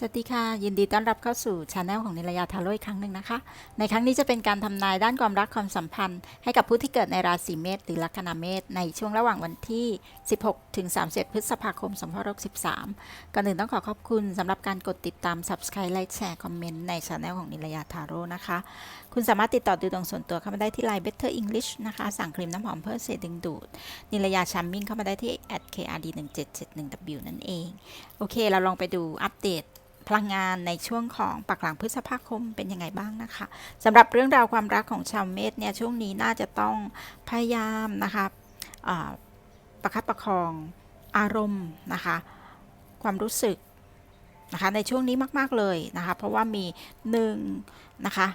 สวัสดีค่ะ ยินดีต้อนรับเข้าสู่ช anel ของนิรยาทาโร่อีกครั้งหนึ่งนะคะ ในครั้งนี้จะเป็นการทำนายด้านความรักความสัมพันธ์ ให้กับผู้ที่เกิดในราศีเมษหรือลัคนาเมษในช่วงระหว่างวันที่ 16 ถึง31พฤษภาคม 2563 ก่อนอื่นต้องขอขอบคุณสำหรับการกดติดตาม subscribe ไลค์แชร์คอมเมนต์ในช anel ของนิรยาทาโร่นะคะ คุณสามารถติดต่อดูดวงส่วนตัวเข้ามาได้ที่ Line Better English นะคะ สั่งครีมน้ำหอมเพื่อเสดึงดูดนิรยาชัมมิ่งเข้ามาได้ที่ @krd1771w นั่นเองโอเค เราลองไปดูอัปเดต พลังงานในช่วงของปักหลังพฤษภาคมเป็นยังไงบ้างนะคะสำหรับเรื่องราวความรักของชาวเมษเนี่ยช่วงนี้น่าจะต้องพยายามนะคะประคับประคองอารมณ์นะคะความรู้สึกนะคะในช่วงนี้มากๆเลยนะคะเพราะว่ามีหนึ่งนะคะ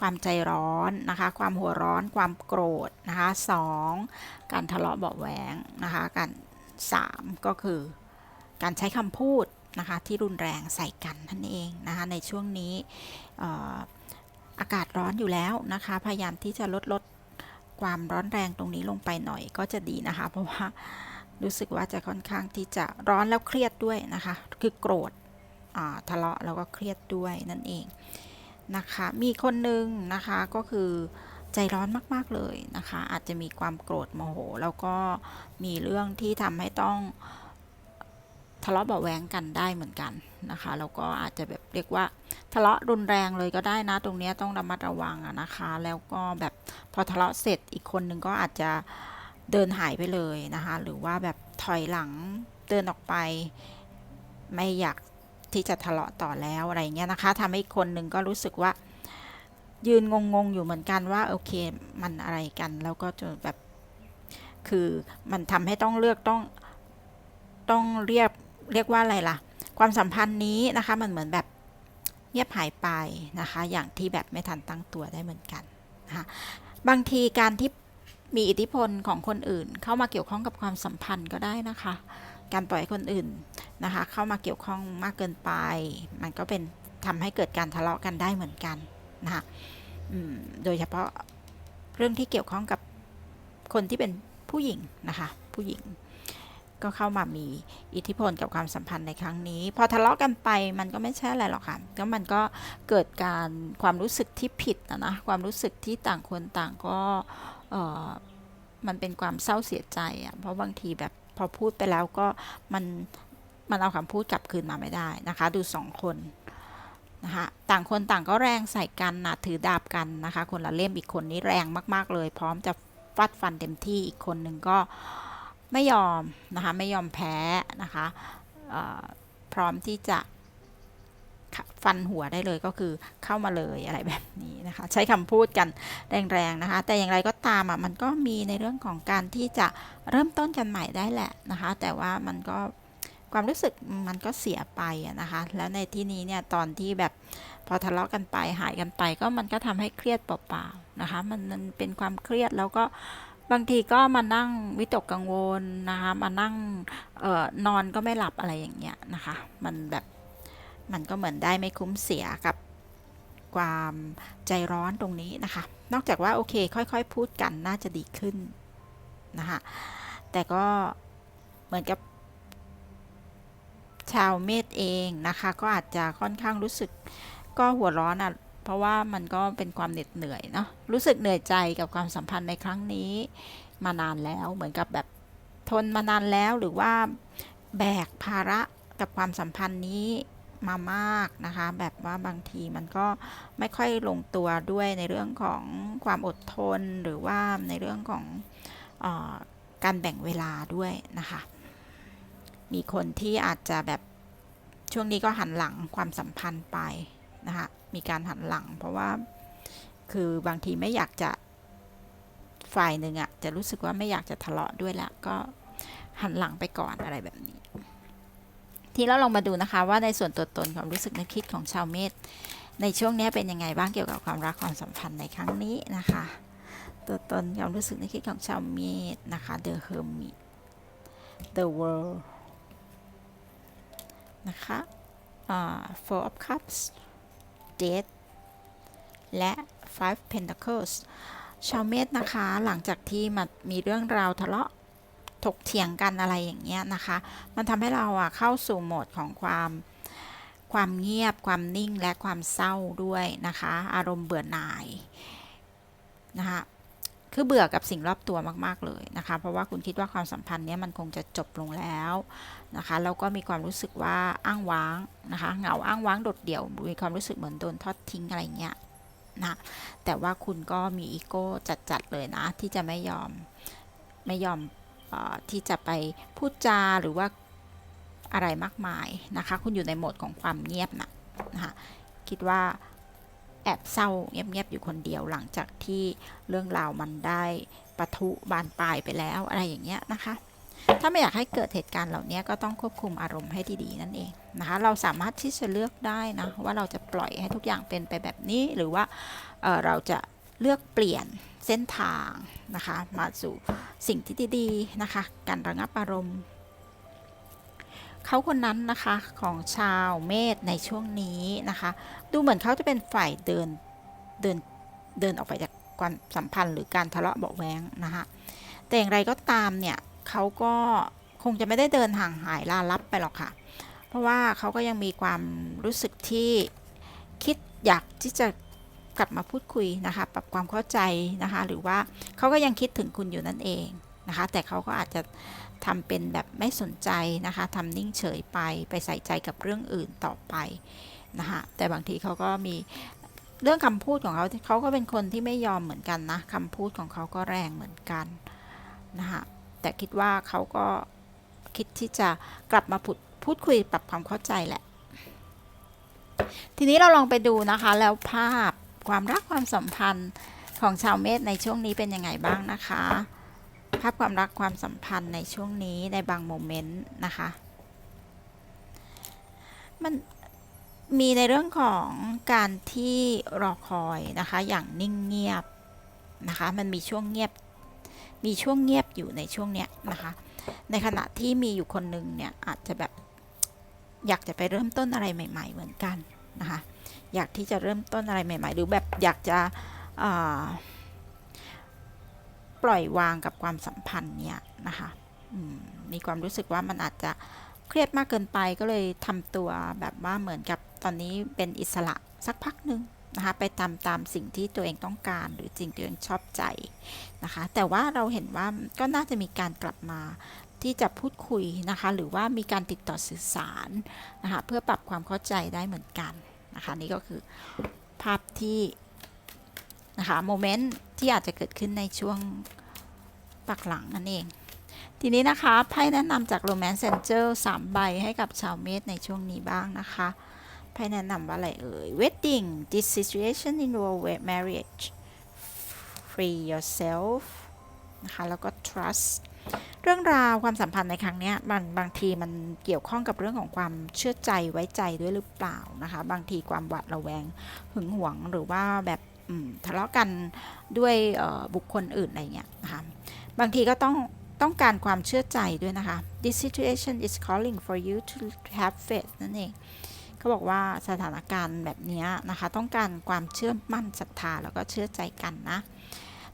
ความใจร้อนนะคะความหัวร้อนความโกรธนะคะสองการทะเลาะเบาแหวงนะคะการสามก็คือการใช้คำพูด นะคะที่รุนแรงใส่กันนั่นเองนะคะในช่วงนี้ออากาศร้อนอยู่แล้วนะคะพยายามที่จะลดลดความร้อนแรงตรงนี้ลงไปหน่อยก็จะดีนะคะ เพราะว่ารู้สึกว่าจะค่อนข้างที่จะร้อนแล้วเครียดด้วยนะคะ คือโกรธทะเลาะแล้วก็เครียดด้วยนั่นเองนะคะ มีคนหนึ่งนะคะก็คือใจร้อนมาก ๆ เลยนะคะ อาจจะมีความโกรธโมโห แล้วก็มีเรื่องที่ทำให้ต้อง ทะเลาะเบาะแว้งกันได้เหมือนกันนะคะแล้วก็อาจจะแบบเรียกว่า ทะเลาะรุนแรงเลยก็ได้นะ ตรงนี้ต้องระมัดระวังนะคะ แล้วก็แบบพอทะเลาะเสร็จอีกคนนึงก็อาจจะเดินหายไปเลยนะคะ หรือว่าแบบถอยหลังเดินออกไป ไม่อยากที่จะทะเลาะต่อแล้วอะไรเงี้ยนะคะทำให้คนหนึ่งก็รู้สึกว่า ยืนงงๆอยู่เหมือนกันว่าโอเคมันอะไรกัน แล้วก็จะแบบคือมันทำให้ต้องเลือกต้องต้องเรียก เรียกว่าอะไรล่ะ ความสัมพันธ์นี้นะคะ มันเหมือนแบบเงียบหายไปนะคะ อย่างที่แบบไม่ทันตั้งตัวได้เหมือนกันนะคะบางทีการที่มีอิทธิพลของคนอื่น เข้ามาเกี่ยวข้องกับความสัมพันธ์ก็ได้นะคะ การปล่อยคนอื่นนะคะ เข้ามาเกี่ยวข้องมากเกินไป มันก็เป็นทำให้เกิดการทะเลาะกันได้เหมือนกันนะคะโดยเฉพาะเรื่องที่เกี่ยวข้องกับคนที่เป็นผู้หญิงนะคะ ผู้หญิง ก็เข้ามามีอิทธิพลกับความสัมพันธ์ในครั้งนี้ พอทะเลาะกันไปมันก็ไม่ใช่อะไรหรอกค่ะก็มันก็เกิดการความรู้สึกที่ผิดนะนะความรู้สึกที่ต่างคนต่างก็เออมันเป็นความเศร้าเสียใจอะเพราะบางทีแบบพอพูดไปแล้วก็มันมันเอาคำพูดกลับคืนมาไม่ได้นะคะ ดูสองคนนะคะต่างคนต่างก็แรงใส่กันนะถือดาบกันนะคะ คนละเล่มอีกคนนี้แรงมาก ๆ เลย พร้อมจะฟัดฟันเต็มที่อีกคนหนึ่งก็ ไม่ยอมนะคะไม่ยอมแพ้นะคะพร้อมที่จะฟันหัวได้เลยก็คือเข้ามาเลยอะไรแบบนี้นะคะใช้คำพูดกันแรงๆนะคะ แต่อย่างไรก็ตามอะมันก็มีในเรื่องของการที่จะเริ่มต้นกันใหม่ได้แหละนะคะ แต่ว่ามันก็ความรู้สึกมันก็เสียไปนะคะ แล้วในที่นี้เนี่ยตอนที่แบบพอทะเลาะกันไปหายกันไป ก็มันก็ทำให้เครียดเปล่าๆนะคะมันมันเป็นความเครียดแล้วก็ บางทีก็มานั่งวิตกกังวลนะคะมานั่งเอ่อนอนก็ไม่หลับอะไรอย่างเงี้ยนะคะ มันแบบมันก็เหมือนได้ไม่คุ้มเสียกับความใจร้อนตรงนี้นะคะ นอกจากว่าโอเค ค่อยๆ พูดกันน่าจะดีขึ้นนะคะแต่ก็เหมือนกับ ชาวเมษเองนะคะ ก็อาจจะค่อนข้างรู้สึกก็หัวร้อนอะ เพราะว่ามันก็เป็นความเหน็ดเหนื่อยเนาะรู้สึกเหนื่อยใจกับความสัมพันธ์ในครั้งนี้มานานแล้วเหมือนกับแบบทนมานานแล้วหรือว่าแบกภาระกับความสัมพันธ์นี้มามากนะคะ แบบว่าบางทีมันก็ไม่ค่อยลงตัวด้วยในเรื่องของความอดทนหรือว่าในเรื่องของออการแบ่งเวลาด้วยนะคะ มีคนที่อาจจะแบบช่วงนี้ก็หันหลังความสัมพันธ์ไปนะคะ มีการหันหลัง เพราะว่าคือบางทีไม่อยากจะฝ่ายหนึ่งอะจะรู้สึกว่าไม่อยากจะทะเลาะด้วยแล้วก็หันหลังไปก่อนอะไรแบบนี้ ทีแล้วลองมาดูนะคะว่าในส่วนตัวตนความรู้สึกนึกคิดของชาวเมษในช่วงนี้เป็นยังไงบ้างเกี่ยวกับความรักความสัมพันธ์ในครั้งนี้นะคะ ตัวตนความรู้สึกนึกคิดของชาวเมษนะคะ The Hermit The World นะคะอ่า Four of Cups Death และ Five Pentacles ชาวเมษนะคะ หลังจากที่มันมีเรื่องราวทะเลาะถกเถียงกันอะไรอย่างเงี้ยนะคะ มันทำให้เราอะเข้าสู่โหมดของความความเงียบความนิ่งและความเศร้าด้วยนะคะ อารมณ์เบื่อหน่ายนะคะ คือเบื่อกับสิ่งรอบตัวมาก ๆ เลยนะคะ เพราะว่าคุณคิดว่าความสัมพันธ์เนี้ยมันคงจะจบลงแล้วนะคะแล้วก็มีความรู้สึกว่าอ้างว้างนะคะเหงาอ้างว้างโดดเดี่ยว มีความรู้สึกเหมือนโดนทอดทิ้งอะไรเงี้ยนะแต่ว่าคุณก็มีอีโก้จัด ๆ เลยนะ ที่จะไม่ยอมไม่ยอมออที่จะไปพูดจาหรือว่าอะไรมากมายนะคะ คุณอยู่ในโหมดของความเงียบนะนะคะคิดว่า แอบเศร้าเงียบๆอยู่คนเดียวหลังจากที่เรื่องราวมันได้ปะทุบานปลายไปแล้วอะไรอย่างเงี้ยนะคะ ถ้าไม่อยากให้เกิดเหตุการณ์เหล่านี้ก็ต้องควบคุมอารมณ์ให้ดีๆนั่นเองนะคะ เราสามารถที่จะเลือกได้นะว่าเราจะปล่อยให้ทุกอย่างเป็นไปแบบนี้หรือว่าเเราจะเลือกเปลี่ยนเส้นทางนะคะ มาสู่สิ่งที่ดีๆนะคะ การระงับอารมณ์ เขาคนนั้นนะคะของชาวเมษในช่วงนี้นะคะ ดูเหมือนเขาจะเป็นฝ่ายเดินเดินเดินออกไปจากความสัมพันธ์หรือการทะเลาะเบาแว้งนะคะแต่อย่างไรก็ตามเนี่ยเขาก็คงจะไม่ได้เดินห่างหายลาลับไปหรอกค่ะ เพราะว่าเขาก็ยังมีความรู้สึกที่คิดอยากที่จะกลับมาพูดคุยนะคะปรับความเข้าใจนะคะ หรือว่าเขาก็ยังคิดถึงคุณอยู่นั่นเองนะคะ แต่เขาก็อาจจะ ทำเป็นแบบไม่สนใจนะคะทำนิ่งเฉยไปไปใส่ใจกับเรื่องอื่นต่อไปนะคะแต่บางทีเขาก็มีเรื่องคำพูดของเขาเขาก็เป็นคนที่ไม่ยอมเหมือนกันนะคำพูดของเขาก็แรงเหมือนกันนะคะแต่คิดว่าเขาก็คิดที่จะกลับมาพูดพูดคุยปรับความเข้าใจแหละ ทีนี้เราลองไปดูนะคะ แล้วภาพความรักความสัมพันธ์ของชาวเมษในช่วงนี้เป็นยังไงบ้างนะคะ ภาพความรักความสัมพันธ์ในช่วงนี้ในบางโมเมนต์นะคะ มันมีในเรื่องของการที่รอคอยนะคะ อย่างนิ่งเงียบนะคะ มันมีช่วงเงียบ มีช่วงเงียบอยู่ในช่วงเนี้ยนะคะ ในขณะที่มีอยู่คนหนึ่งเนี่ยอาจจะแบบอยากจะไปเริ่มต้นอะไรใหม่ ๆ เหมือนกันนะคะ อยากที่จะเริ่มต้นอะไรใหม่ ๆ หรือแบบอยากจะอ่า ปล่อยวางกับความสัมพันธ์เนี่ยนะคะมมีความรู้สึกว่ามันอาจจะเครียดมากเกินไปก็เลยทำตัวแบบว่าเหมือนกับตอนนี้เป็นอิสระสักพักหนึ่งนะคะไปตามตามสิ่งที่ตัวเองต้องการ หรือสิ่งที่ตัวเองชอบใจนะคะ แต่ว่าเราเห็นว่าก็น่าจะมีการกลับมาที่จะพูดคุยนะคะ หรือว่ามีการติดต่อสื่อสารนะคะเพื่อปรับความเข้าใจได้เหมือนกันนะคะ นี่ก็คือภาพที่ นะคะโมเมนต์ที่อาจจะเกิดขึ้นในช่วงปักหลังนั่นเอง ทีนี้นะคะไพ่แนะนำจาก Romance Angel 3ใบให้กับชาวเมษในช่วงนี้บ้างนะคะไพ่แนะนำว่าอะไรเอ่ย Wedding this situation involve marriage free yourself นะคะแล้วก็ trust เรื่องราวความสัมพันธ์ในครั้งนี้บางบางทีมันเกี่ยวข้องกับเรื่องของความเชื่อใจไว้ใจด้วยหรือเปล่านะคะ บางทีความหวาดระแวงหึงหวงหรือว่าแบบ ทะเลาะกันด้วยบุคคลอื่นอะไรเงี้ยนะคะบางทีก็ต้องต้องการความเชื่อใจด้วยนะคะ this situation is calling for you to have faith นั่นเองเขาบอกว่าสถานการณ์แบบนี้นะคะ ต้องการความเชื่อมั่นศรัทธาแล้วก็เชื่อใจกันนะ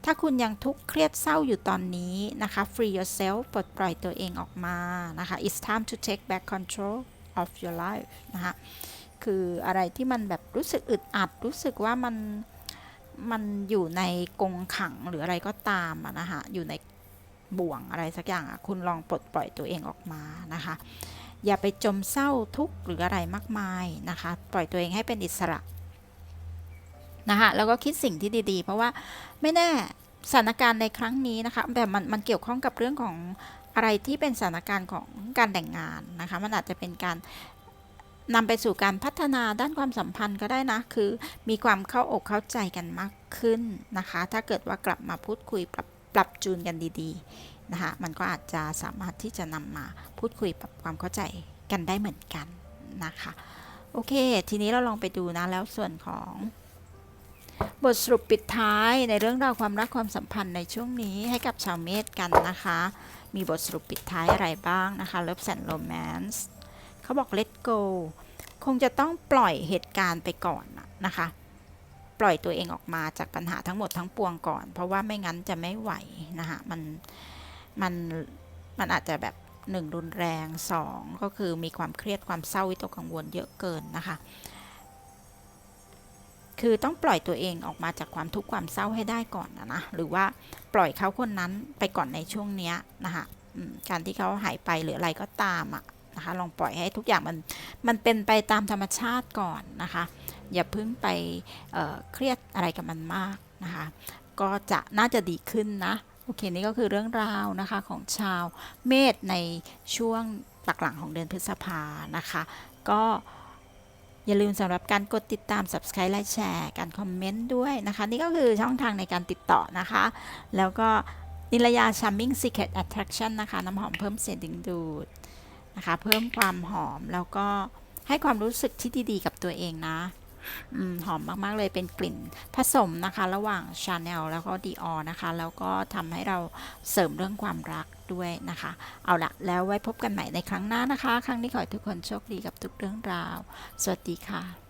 ถ้าคุณยังทุกข์เครียดเศร้าอยู่ตอนนี้นะคะ free yourself ปลดปล่อยตัวเองออกมานะคะ it's time to take back control of your life นะคะ คืออะไรที่มันแบบรู้สึกอึดอัด รู้สึกว่ามัน มันอยู่ในกรงขังหรืออะไรก็ตามอะนะคะอยู่ในบ่วงอะไรสักอย่างอะคุณลองปลดปล่อยตัวเองออกมานะคะ อย่าไปจมเศร้าทุกข์หรืออะไรมากมายนะคะ ปล่อยตัวเองให้เป็นอิสระนะคะแล้วก็คิดสิ่งที่ดีๆ เพราะว่าไม่แน่สถานการณ์ในครั้งนี้นะคะแบบมันมันเกี่ยวข้องกับเรื่องของอะไรที่เป็นสถานการณ์ของการแต่งงานนะคะ มันอาจจะเป็นการ นำไปสู่การพัฒนาด้านความสัมพันธ์ก็ได้นะ คือมีความเข้าอกเข้าใจกันมากขึ้นนะคะ ถ้าเกิดว่ากลับมาพูดคุยปรับปรับจูนกันดีๆนะคะ มันก็อาจจะสามารถที่จะนำมาพูดคุยปรับความเข้าใจกันได้เหมือนกันนะคะ โอเค ทีนี้เราลองไปดูนะ แล้วส่วนของบทสรุปปิดท้ายในเรื่องราวความรักความสัมพันธ์ในช่วงนี้ให้กับชาวเมษกันนะคะ มีบทสรุปปิดท้ายอะไรบ้างนะคะ Love and Romance เขาบอก let go คงจะต้องปล่อยเหตุการณ์ไปก่อนนะคะ ปล่อยตัวเองออกมาจากปัญหาทั้งหมดทั้งปวงก่อน เพราะว่าไม่งั้นจะไม่ไหวนะคะมันมันมันอาจจะแบบหนึ่งรุนแรงสองก็คือมีความเครียดความเศร้าวิตกกังวลเยอะเกินนะคะ คือต้องปล่อยตัวเองออกมาจากความทุกข์ความเศร้าให้ได้ก่อนนะนะหรือว่าปล่อยเขาคนนั้นไปก่อนในช่วงเนี้ยนะคะการที่เขาหายไปหรืออะไรก็ตามอะ นะคะ ลองปล่อยให้ทุกอย่างมันมันเป็นไปตามธรรมชาติก่อนนะคะ อย่าเพิ่งไปเเครียดอะไรกับมันมากนะคะ ก็จะน่าจะดีขึ้นนะ โอเค นี่ก็คือเรื่องราวนะคะของชาวเมษในช่วงหลังๆของเดือนพฤษภานะคะ ก็อย่าลืมสำหรับการกดติดตาม subscribe และแชร์ การคอมเมนต์ด้วยนะคะ นี่ก็คือช่องทางในการติดต่อนะคะ แล้วก็นิรยา Charming Secret Attraction นะคะ น้ำหอมเพิ่มเสียงดึงดูด นะคะ เพิ่มความหอมแล้วก็ให้ความรู้สึกที่ดี ๆ กับตัวเองนะอหอมมาก ๆ เลยเป็นกลิ่นผสมนะคะ ระหว่างชาแนลแล้วก็ดีออนะคะ แล้วก็ทำให้เราเสริมเรื่องความรักด้วยนะคะ เอาละแล้วไว้พบกันใหม่ในครั้งหน้านะคะ ครั้งนี้ขอให้ทุกคนโชคดีกับทุกเรื่องราว สวัสดีค่ะ